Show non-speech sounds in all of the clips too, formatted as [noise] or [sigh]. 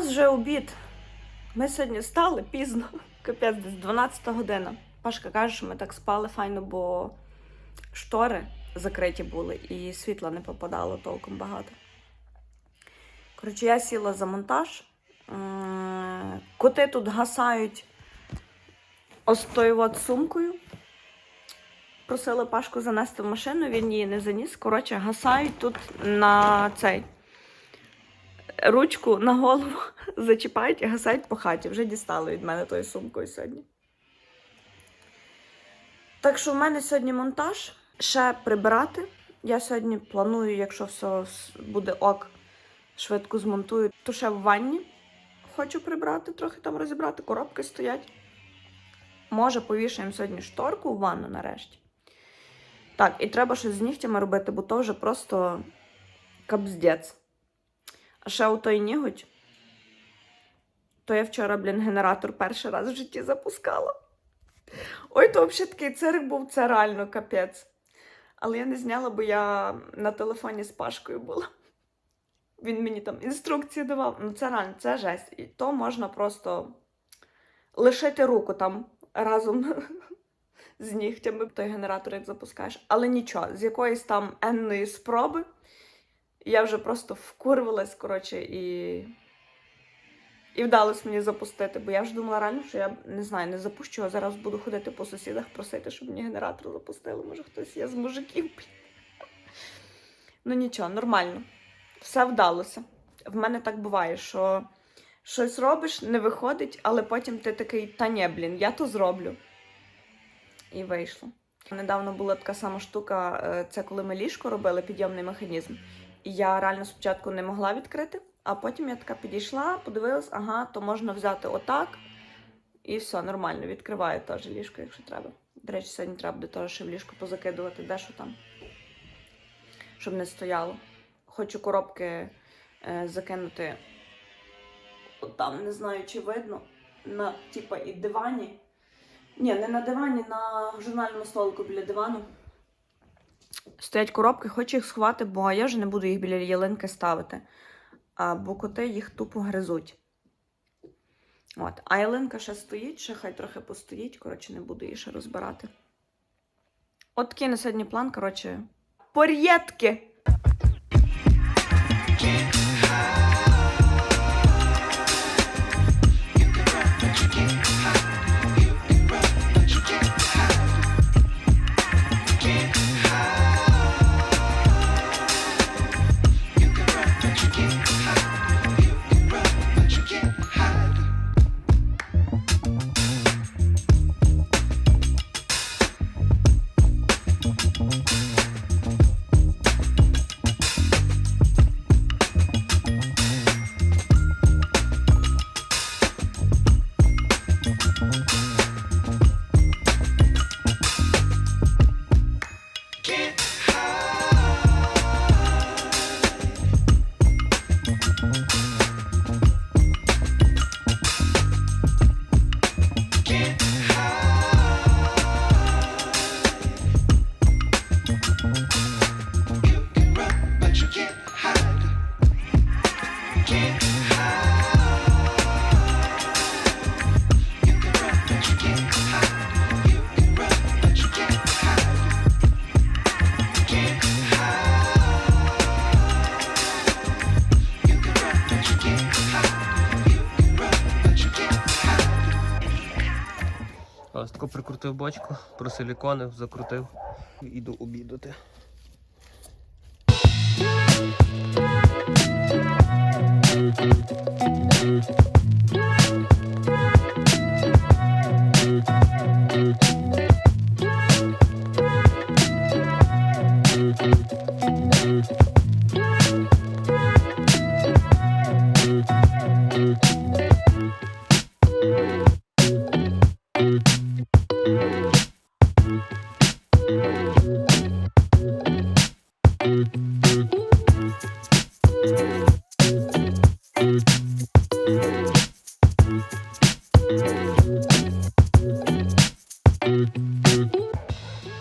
нас вже обід. Ми сьогодні встали пізно, [laughs] капець, десь 12 година. Пашка каже, що ми так спали файно, бо штори закриті були і світла не попадало толком багато. Коротше, я сіла за монтаж. Коти тут гасають ось тою сумкою. Просила Пашку занести в машину, він її не заніс. Коротше, гасають тут на цей ручку на голову [laughs] зачіпають і гасають по хаті. Вже дістали від мене тою сумкою сьогодні. Так що в мене сьогодні монтаж. Ще прибирати. Я сьогодні планую, якщо все буде ок, швидко змонтую, то ще в ванні хочу прибрати, трохи там розібрати, коробки стоять. Може, повішаємо сьогодні шторку в ванну нарешті. Так, і треба щось з нігтями робити, бо то вже просто капздець. Ще у той ніготь, то я вчора, блін, генератор перший раз в житті запускала. Ой, то взагалі такий цирк був, це реально капець. Але я не зняла, бо я на телефоні з Пашкою була. Він мені там інструкції давав. Ну, це реально, це жесть. І то можна просто лишити руку там разом [laughs] з нігтями, той генератор, як запускаєш. Але нічого, з якоїсь там енної спроби я вже просто вкурвалась, коротше, і. І вдалося мені запустити, бо я вже думала реально, що я не знаю, не запущу, а зараз буду ходити по сусідах просити, щоб мені генератор запустили. Може, хтось є з мужиків. Ну нічого, нормально. Все вдалося. В мене так буває, що щось робиш, не виходить, але потім ти такий, та ні, блін, я то зроблю. І вийшло. Недавно була така сама штука, е, це коли ми ліжко робили, підйомний механізм. Я реально спочатку не могла відкрити, а потім я така підійшла, подивилась, ага, то можна взяти отак. І все, нормально, відкриваю теж ліжко, якщо треба. До речі, сьогодні треба буде теж ще в ліжко позакидувати, де що там, щоб не стояло. Хочу коробки е, закинути от там, не знаю, чи видно, на типа і дивані. Ні, не на дивані, на журнальному столику біля дивану. Стоять коробки, хочу їх сховати, бо я вже не буду їх біля ялинки ставити. А, бо коти їх тупо гризуть. От. А ялинка ще стоїть, ще хай трохи постоїть, коротше, не буду її ще розбирати. От такий на сьогодні план, коротше. Порєтки! Ось тако прикрутив бочку, просиліконив, закрутив. Іду обідати.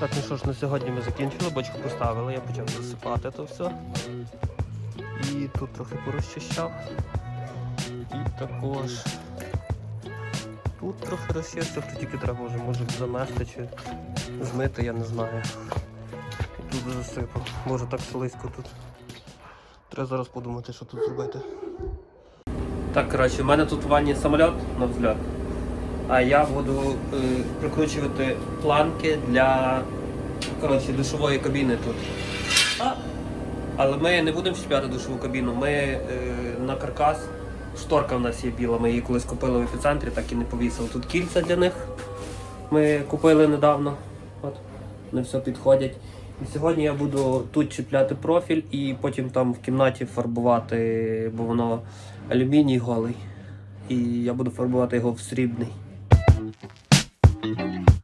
Так, ну що ж, на сьогодні ми закінчили, бочку поставили, я почав засипати то все. І тут трохи порозчищав. І також тут трохи розчистив, тут тільки треба вже може замести чи змити, я не знаю. І тут засипав. Може так слизько тут. Треба зараз подумати, що тут зробити. Так, коротше, в мене тут в ванні самоліт на взльот. А я буду е, прикручувати планки для коротше, душової кабіни тут. А, але ми не будемо чіпляти душову кабіну. Ми е, на каркас. Шторка в нас є біла, ми її колись купили в епіцентрі, так і не повісили. Тут кільця для них ми купили недавно. От, вони все підходять. І сьогодні я буду тут чіпляти профіль і потім там в кімнаті фарбувати, бо воно алюміній голий. І я буду фарбувати його в срібний. Thank you.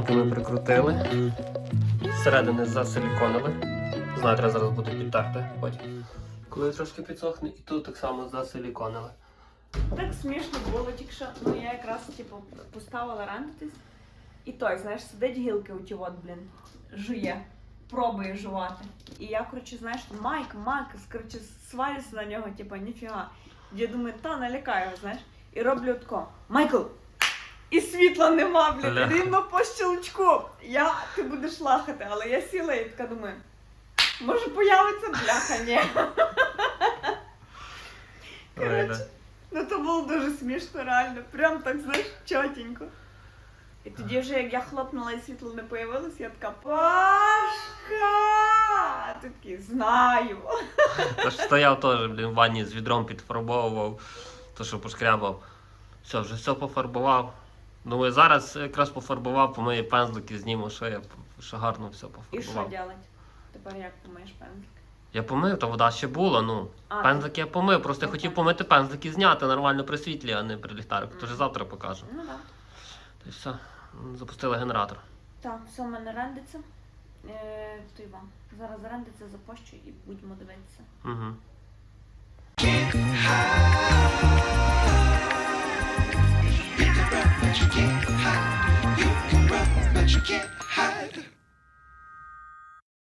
Планки ми прикрутили. Зсередини засиліконили. Знаю, треба зараз буде підтерти потім. Коли трошки підсохне, і тут так само засиліконили. Так смішно було, тільки що ну я якраз типу поставила рандитись. І той, знаєш, сидить гілки у ті от, блін, жує, пробує жувати. І я, коротше, знаєш, Майк, Майк, коротше, свалюся на нього, типу, ніфіга. Я думаю, та налякаю знаєш. І роблю тако. Майкл! І світла нема, Бля. рівно по щелчку. Я, ти будеш лахати, але я сіла і така думаю, може появиться бляха, ні. Коротше, Ну то було дуже смішно, реально. Прям так, знаєш, чотенько. І тоді вже як я хлопнула і світло не появилось, я така Пашка! Ти такий, знаю. Тож стояв теж, блін, в ванні з відром підфарбовував, то що пошкрябав. Все, вже все пофарбував. Думаю, зараз якраз пофарбував, помию пензлики, зніму, що я що гарно все І що пофарбував. робити? Тепер як помиєш пензлик? Я помив, то вода ще була, ну. А, Пензлики я помив, просто я Ну, хотів помити пензлики, зняти нормально при світлі, а не при ліхтарику. Тож завтра покажу. Ну так. Та й все. Запустили генератор. Так, все в мене рендиться. Е, то й вам. Зараз рендиться, запощу і будемо дивитися. Угу.